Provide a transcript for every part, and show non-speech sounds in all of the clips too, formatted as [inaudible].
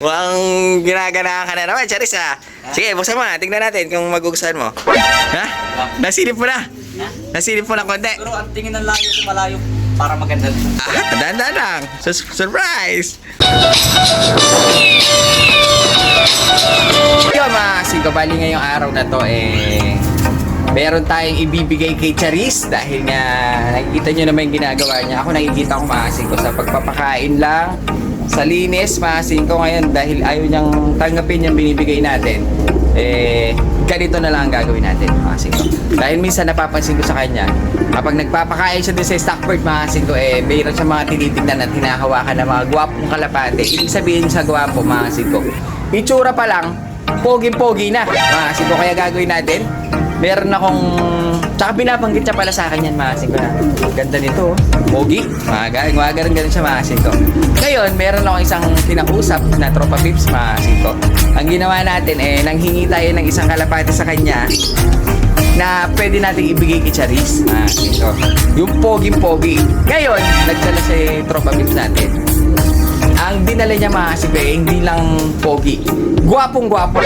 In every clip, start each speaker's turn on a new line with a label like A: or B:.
A: Mukhang ginagana ka na naman, Charis ah. Sige, buksan mo na. Tingnan natin kung magugustuhan mo. Ha? Nasilip mo na. Nasilip mo na konti.
B: Pero ang tingin ng layo ko malayo para maganda.
A: Ah, dahan-dahan lang. Sus- surprise! Yo, mga sigabali ngayong araw na to, eh, meron tayong ibibigay kay Charis dahil nga nakikita nyo naman yung ginagawa niya. Ako nakikita ko maasin ko sa pagpapakain lang, sa linis, maasin ko ngayon dahil ayaw niyang tanggapin yung binibigay natin. Eh, ganito na lang ang gagawin natin, maasin ko. Dahil minsan napapansin ko sa kanya, kapag nagpapakain siya doon sa Stockport, maasin ko, eh, mayroon siya mga tinitignan at hinahawakan ng mga gwapong kalapate. Ibig sabihin sa gwapo, maasin ko. Itsura pa lang, pogi-pogi na. Maasin ko, kaya gagawin natin, meron akong tsaka binabanggit siya pala sa akin yan ko na ganda nito oh. pogi. Mga mga ganun ganun siya ko ngayon meron akong isang kinakusap na tropa pips ko ang ginawa natin eh nanghingi tayo ng isang kalapati sa kanya na pwede nating ibigay kay Charis maasin ko yung pogi pogi ngayon nagdala si tropa pips natin ang dinala niya mga sibe, hindi lang pogi. Gwapong gwapo.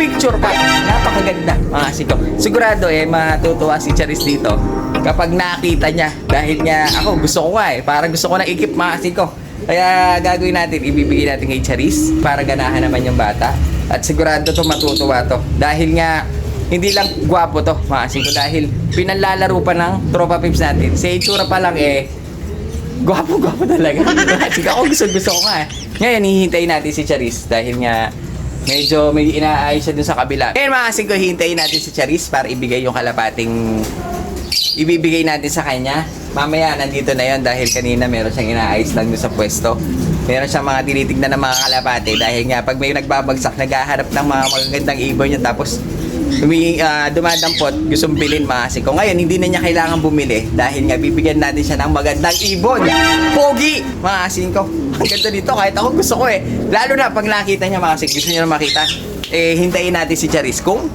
A: Picture pa. Napakaganda mga siko. Sigurado eh, matutuwa si Charis dito kapag nakita niya. Dahil nga, ako gusto ko nga eh. Parang gusto ko na ikip mga siko. Kaya gagawin natin, ibibigay natin kay Charis para ganahan naman yung bata. At sigurado to matutuwa to. Dahil nga, hindi lang gwapo to mga siko. Dahil pinanlalaro pa ng tropa pips natin. Sa itsura pa lang eh, Gwapo-gwapo talaga. [laughs] Sige ako gusto gusto ko nga. eh. Ngayon, hihintayin natin si Charis dahil nga medyo may inaayos siya dun sa kabila. Ngayon mga kasing ko, hihintayin natin si Charis para ibigay yung kalapating ibibigay natin sa kanya. Mamaya, nandito na yon dahil kanina meron siyang inaayos lang dun sa pwesto. Meron siyang mga tinitignan ng mga kalapate dahil nga pag may nagbabagsak, naghaharap ng mga magagandang ibon niya tapos Humi, ah, dumadampot, gustong bilhin mga ko. Ngayon, hindi na niya kailangan bumili dahil nga bibigyan natin siya ng magandang ibon. Pogi! Mga ko. Ang ganda dito, kahit ako gusto ko eh. Lalo na pag nakita niya mga gusto niya na makita. Eh, hintayin natin si Charis kung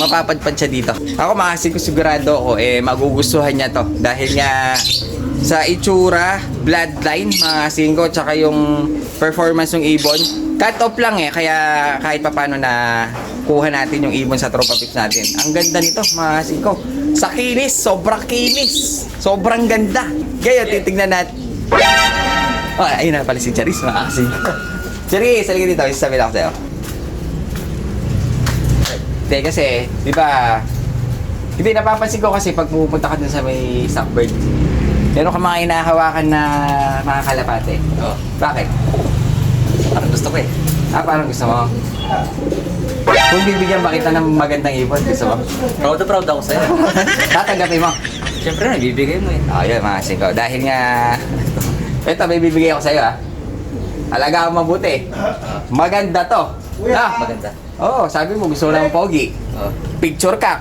A: mapapadpad siya dito. Ako mga asin ko sigurado ako, eh, magugustuhan niya to. Dahil nga, sa itsura, bloodline, mga asin ko, tsaka yung performance ng ibon, cut off lang eh, kaya kahit papano na kuha natin yung ibon sa tropa pips natin. Ang ganda nito, mga asin ko. Sa kinis, sobrang kinis. Sobrang ganda. Kaya titignan natin. Oh, ayun na pala si Charis, mga asin ko. [laughs] Charis, halika dito, isasabi lang ako sa'yo. Hindi kasi, di ba, hindi napapansin ko kasi pag pupunta ka dun sa may stockbird, meron ka mga inahawakan na mga kalapate.
B: Oo.
A: Bakit?
B: Gusto ko eh.
A: Ah, parang gusto mo? Kung bibigyan ba kita ng magandang ibon, gusto mo?
B: Proud na proud ako sa'yo. [laughs]
A: Tatanggapin mo.
B: Siyempre, nabibigay mo eh.
A: Oh, yun mga singko. Dahil nga, [laughs] ito may bibigay ako sa'yo ah. Alaga mo mabuti. Maganda to. Ah,
B: Maganda.
A: Oo, oh, sabi mo gusto mo ng pogi.
B: Oh.
A: Picture ka.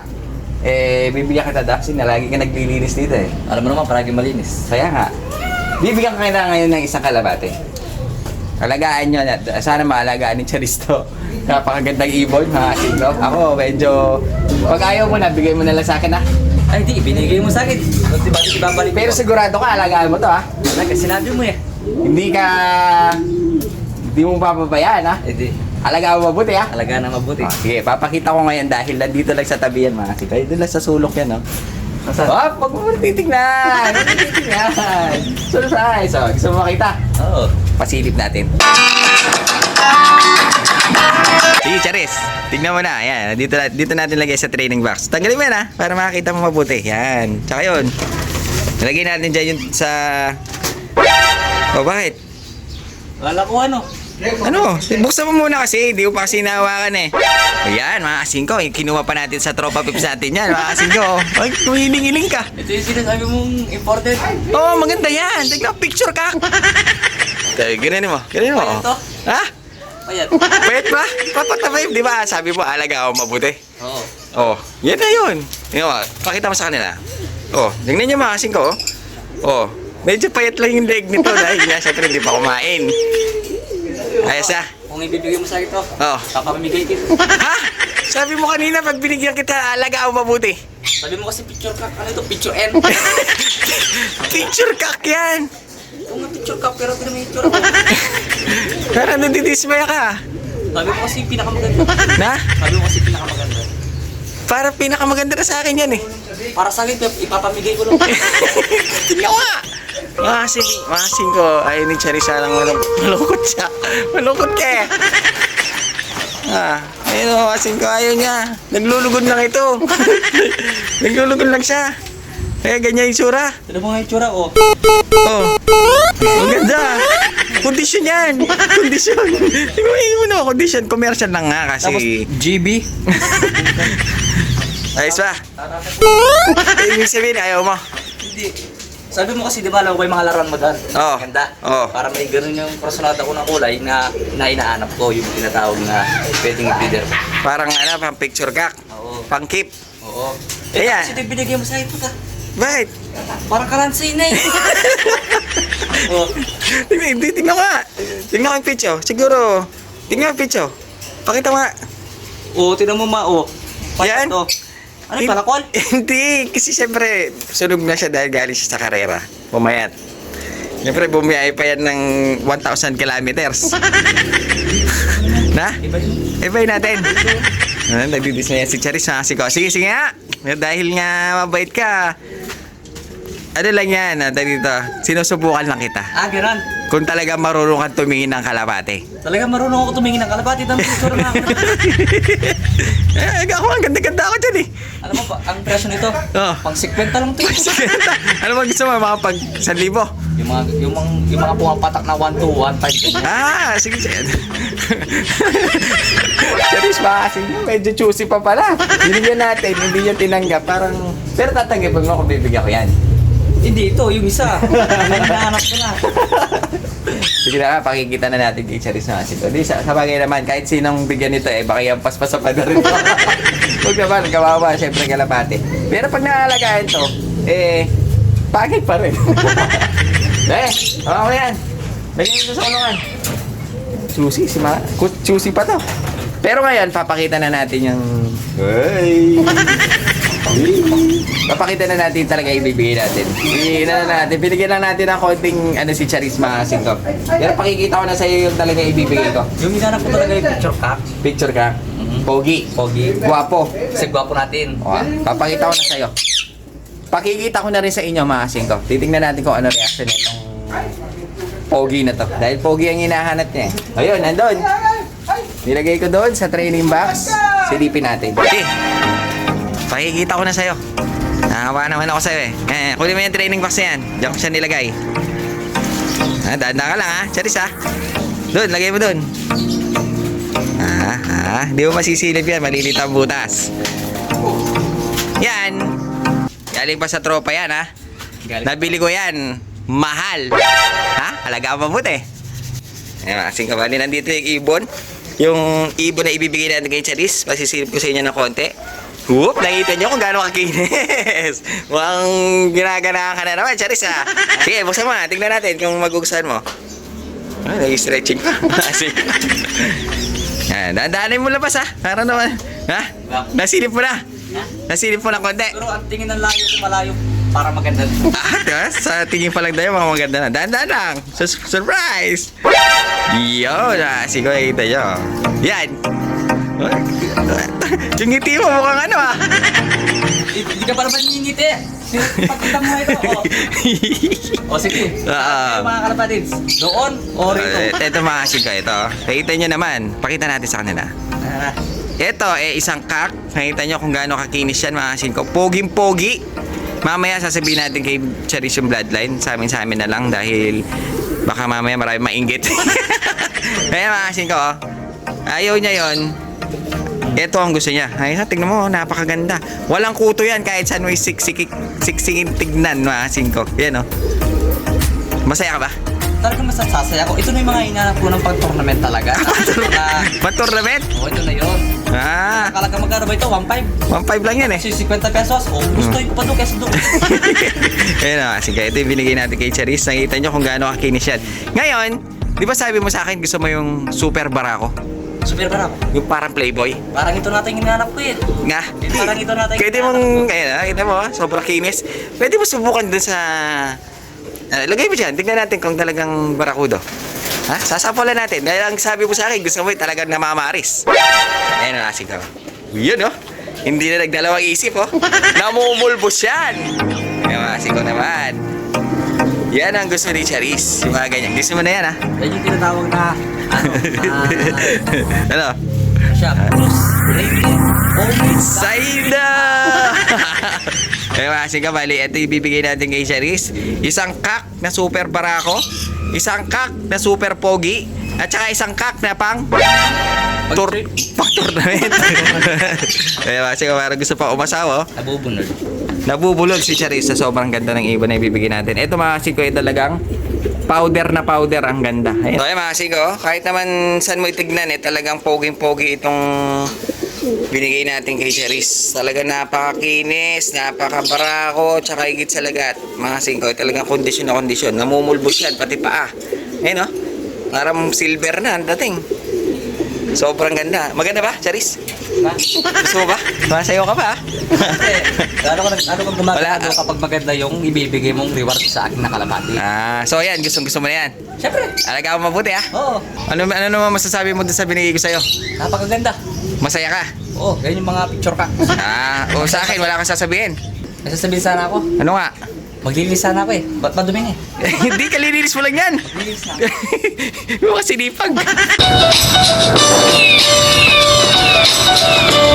A: Eh, bibigyan kita Daxin na lagi ka naglilinis dito eh.
B: Alam mo naman, parang malinis.
A: Kaya nga, bibigyan ka kita ngayon ng isang kalabate. Alagaan nyo na, sana maalagaan ni Charisto. [laughs] Napakagandang ibon, mga singko. Ako, medyo, pag ayaw mo na, bigay mo na lang sa akin ah.
B: Ay, hindi. Binigay mo sa akin. Ba't di ba di babalik
A: Pero sigurado ka, alagaan mo to ah.
B: Talaga, sinabi mo eh.
A: Hindi ka, hindi mo papabayaan ah.
B: Eh di,
A: Alagaan mo mabuti ah.
B: alaga na mabuti.
A: Ah, sige, papakita ko ngayon dahil nandito lang sa tabi yan mga singko. Doon lang sa sulok yan no.
B: Saan?
A: Oh, pag mo titignan! Titignan! Surprise! Oh, gusto mo makita?
B: Oo.
A: Pasilip natin. Sige, Charis. Tignan mo na. Ayan. Dito, dito natin lagay sa training box. Tanggalin mo yan ha. Para makakita mo mabuti. Yan. Tsaka yun. Lagay natin dyan yun sa... Oh, bakit?
B: Wala ko ano.
A: Ano? Buksan mo muna kasi. Hindi ko pa kasi nahawakan eh. Ayan, mga kasingko. Kinuha pa natin sa tropa pips natin yan. Mga kasingko. Ay, kumiling-iling ka.
B: Ito yung sinasabi mong important.
A: Oo, oh, maganda yan. Tignan, picture ka. Tayo, ganun mo. Ganun mo.
B: Ito.
A: Ha?
B: Ayan.
A: Pwede ba? Papatabay, di ba? Sabi mo, alaga ako mabuti.
B: Oo.
A: Oh, yan na yun. Yung, oh, pakita mo sa kanila. Oh, tingnan niyo mga kasing ko. oh. Oh, medyo payat lang yung leg nito dahil nga syempre hindi pa kumain. Ayos ah.
B: Kung ibibigay mo sa akin to,
A: Oh.
B: papamigay kita.
A: Ha? Sabi mo kanina, pag binigyan kita, alaga ako mabuti.
B: Sabi mo kasi picture ka. Ano ito? Picture N. [laughs]
A: Picture cock yan.
B: Picture ka, pero tinan mo yung itsura ko.
A: Parang nandidismaya ka.
B: Sabi ko kasi pinakamaganda.
A: Na?
B: Sabi ko kasi pinakamaganda.
A: Parang pinakamaganda na sa akin yan eh.
B: Para sa akin, ipapamigay ko lang. [laughs]
A: Tingnan nga. Makasing, makasing ko. Ayaw ni Charissa lang malung malungkot siya. Malungkot ka eh. [laughs] Ah, ayun o, makasing ko. Ayaw niya. Naglulugod lang ito. [laughs] Naglulugod lang siya. Kaya ganyan yung sura.
B: Tinan mo nga yung itsura, oh.
A: Oh. Ang ganda. Kondisyon yan. Kondisyon. Tingnan mo na kondisyon. Commercial lang nga kasi.
B: Tapos, GB. [laughs]
A: Ayos ba? Ibig sabihin, ayaw mo.
B: Hindi. Sabi mo kasi, di ba, alam ko yung mga laruan mo doon?
A: Oo.
B: Ganda.
A: Oo.
B: Para may ganun yung personalidad ko ng kulay na, na inaanap ko, yung tinatawag na pwedeng i-breeder.
A: Parang ano, pang picture gag.
B: Oo.
A: Pang keep.
B: Oo.
A: Ayan.
B: Eh, kasi ito yung binigay mo sa ito ka.
A: Bakit?
B: Para kalansay na eh. [laughs] Oo.
A: Tingnan, hindi, tingnan ko nga. Tingnan ko yung picture. Siguro, tingnan yung picture. Pakita mo nga.
B: Oo, tinan mo ma, oh.
A: Yan.
B: Ito. Ano yung palakol? [laughs]
A: hindi, kasi siyempre, sunog na siya dahil galing siya sa karera. Pumayat. Siyempre, bumiyay pa yan ng 1,000 kilometers. [laughs] na? Ibay natin. Ah, nagdidis na yan si Charis ha. Sige, sige nga. Dahil nga mabait ka. Ano lang yan, dahil dito. Sinusubukan lang kita.
B: Ah, ganun.
A: Kung talaga marunong kang tumingin ng kalapate.
B: Talaga marunong ako tumingin ng kalabati. Dami picture na ako. [laughs]
A: eh, ako ang ganda-ganda ako dyan eh.
B: Alam mo ba, ang presyo nito,
A: Oo.
B: pang 50 lang ito. [laughs]
A: ano ba gusto mo? Mga pag 1,000?
B: yung mga, yung mga, yung mga pumapatak na 1 to 1 5 ganyan.
A: Ah, sige, sige. Charis ba kasi medyo choosy pa pala. Binigyan natin, hindi niya tinanggap. Parang, pero tatanggapin mo kung bibigyan ko yan.
B: Hindi, ito, yung isa. Hinahanap ko na. [laughs]
A: Sige na, pakikita na natin kay Charis na kasi. Di, sa, sa bagay naman, kahit sinong bigyan nito eh, baka yung paspasa pa na rin. [laughs] Huwag naman, kawawa, syempre kalapate. Pero pag naalagaan to, eh, pangit pa rin. [laughs] eh, okay ko yan. Lagyan nito sa kulungan. Susi, si Ma. Susi pa to. Pero ngayon, papakita na natin yung... Hey! Papakita na natin talaga ibibigay natin. Ina na natin. Binigyan lang natin ng konting ano si Charisma Singkop. Pero pakikita ko na sa iyo yung talaga ibibigay ko.
B: Yung hinahanap ko talaga yung picture ka.
A: Picture ka. Pogi.
B: Pogi.
A: Guwapo.
B: Kasi gwapo natin.
A: O, papakita ko na sa iyo. Pakikita ko na rin sa inyo mga singkop. Titingnan natin kung ano reaction nitong pogi na to. Dahil pogi ang hinahanap niya eh. Ayun, nandun. Nilagay ko doon sa training box. Silipin natin. Okay. Pakikita ko na sa'yo. Nakawa naman ako sa'yo eh. Eh, kunin mo yung training box na yan. Diyan ko siya nilagay. Ah, danda ka lang ha. Charis ha. Doon, lagay mo doon. Ah, ah. Di mo masisilip yan. Malilit ang butas. Yan. Galing pa sa tropa yan ha.
B: Galing.
A: Nabili ko yan. Mahal. Ha? Halaga ang mabuti. Ayan, kasing kabali nandito yung ibon. Yung ibon na ibibigay natin kay Charis. Pasisilip ko sa inyo ng konti. Whoop! Nakita niyo kung gaano kakinis. [laughs] Mukhang ginaganahan ka na naman, Charis ha. Sige, buksan mo na. Tingnan natin kung magugustuhan mo. Ah, nag-stretching pa. [laughs] Yan, dahan-dahanin mo labas ha. Para naman. Ha? Nasilip mo na. Nasilip mo na konti.
B: Pero ang tingin ng layo ko malayo para maganda.
A: Ah, diba? Sa tingin pa lang tayo, mga maganda na. Dahan-dahan lang. Sus- surprise! Yo, na, si ko kita nyo. Yan. [laughs] Yung ngiti mo mukhang ano ah.
B: Hindi ka pa naman ningiti. Pagkita mo ito. O, o sige.
A: Ah.
B: Yung mga kalapatids. Doon o rito.
A: Uh, ito mga ko, ito. Nakita nyo naman. Pakita natin sa kanila.
B: Ah,
A: Ito, eh, isang kak. Nakita nyo kung gaano kakinis yan, mga kasing ko. Poging-pogi. Mamaya sasabihin natin kay Charis yung bloodline. Sa amin, sa amin na lang dahil baka mamaya marami mainggit. Kaya [laughs] mga kasing ko, oh. ayaw niya yon. Ito ang gusto niya. Ay, ha, tingnan mo, oh, napakaganda. Walang kuto yan kahit saan mo siksik, siksikin tignan, mga kasing ko. Yan, oh. Masaya ka ba?
B: talagang mas sasaya ko. Ito na yung mga hinanap ko ng pag-tournament talaga. na,
A: Pag-tournament?
B: o, ito na yun.
A: Ah,
B: Akala ka magkano ba ito? 1.5?
A: 1.5 lang yan eh.
B: Kasi 50 pesos. O, gusto ko pa doon kaysa doon. [laughs]
A: Ayun na, sige, ito yung binigay natin kay Charis. Nakita nyo kung gaano kakinis yan. Ngayon, di ba sabi mo sa akin gusto mo yung super barako?
B: Super ba ako?
A: Yung parang playboy?
B: Parang ito natin yung hinanap ko eh.
A: Nga.
B: Parang ito natin
A: Pwede mong, ayun na, kita mo, ah, sobrang kinis. Pwede mo subukan dun sa Ah, lagay mo dyan. Tignan natin kung talagang barakudo. Ha? Sasapulan natin. Dahil ang sabi mo sa akin, gusto mo eh, talagang namamaris. Ayan ang asig ko. Yun, oh. Hindi na nagdalawang isip, oh. [laughs] Namumulbos yan. Ayan ang asig ko naman. Yan ang gusto ni Charis. Yung mga ganyan. Gusto mo na yan, ha?
B: Yan yung tinatawag na, ano, [laughs] na,
A: ano?
B: siya, Bruce
A: Saida! Kaya kasi ka, bali, ito ibibigay natin kay Charis. Isang kak na super barako, isang kak na super pogi, at saka isang kak na pang tur pang tournament. Kaya [laughs] ka, parang gusto pa umasawa, oh. Nabubulol si Charis sa sobrang ganda ng ibon na ibibigay natin. Ito mga kasiko ay talagang powder na powder ang ganda. Ayan. Ayan mga kasiko, kahit naman saan mo itignan eh, talagang poging-pogi itong binigay natin kay Charis. Talaga napakakinis, napakabarako, tsaka higit sa lagat. Mga kasiko, talagang kondisyon na kondisyon. Namumulbos yan, pati paa. Ayan o, parang silver na ang dating. Sobrang ganda. Maganda ba, Charis?
B: Ha?
A: Gusto mo ba? Masayo ka pa ah.
B: Kasi, lalo ka, kang
A: Wala.
B: gumagano kapag maganda yung ibibigay mong reward sa akin na kalamati.
A: Ah, so ayan, gusto gusto mo na yan.
B: Siyempre.
A: Alaga mo mabuti ah.
B: Oo.
A: Ano ano naman masasabi mo dun sa binigay ko sa'yo?
B: Napakaganda.
A: Masaya ka?
B: Oo, yan yung mga picture ka.
A: Ah, o sa akin wala kang sasabihin.
B: May sasabihin sana ako.
A: Ano nga?
B: Maglilis sana ako eh. Ba't madumi eh? [laughs]
A: Hindi kalilinis mo lang yan.
B: Maglilis na.
A: Kasi sinipag. [laughs]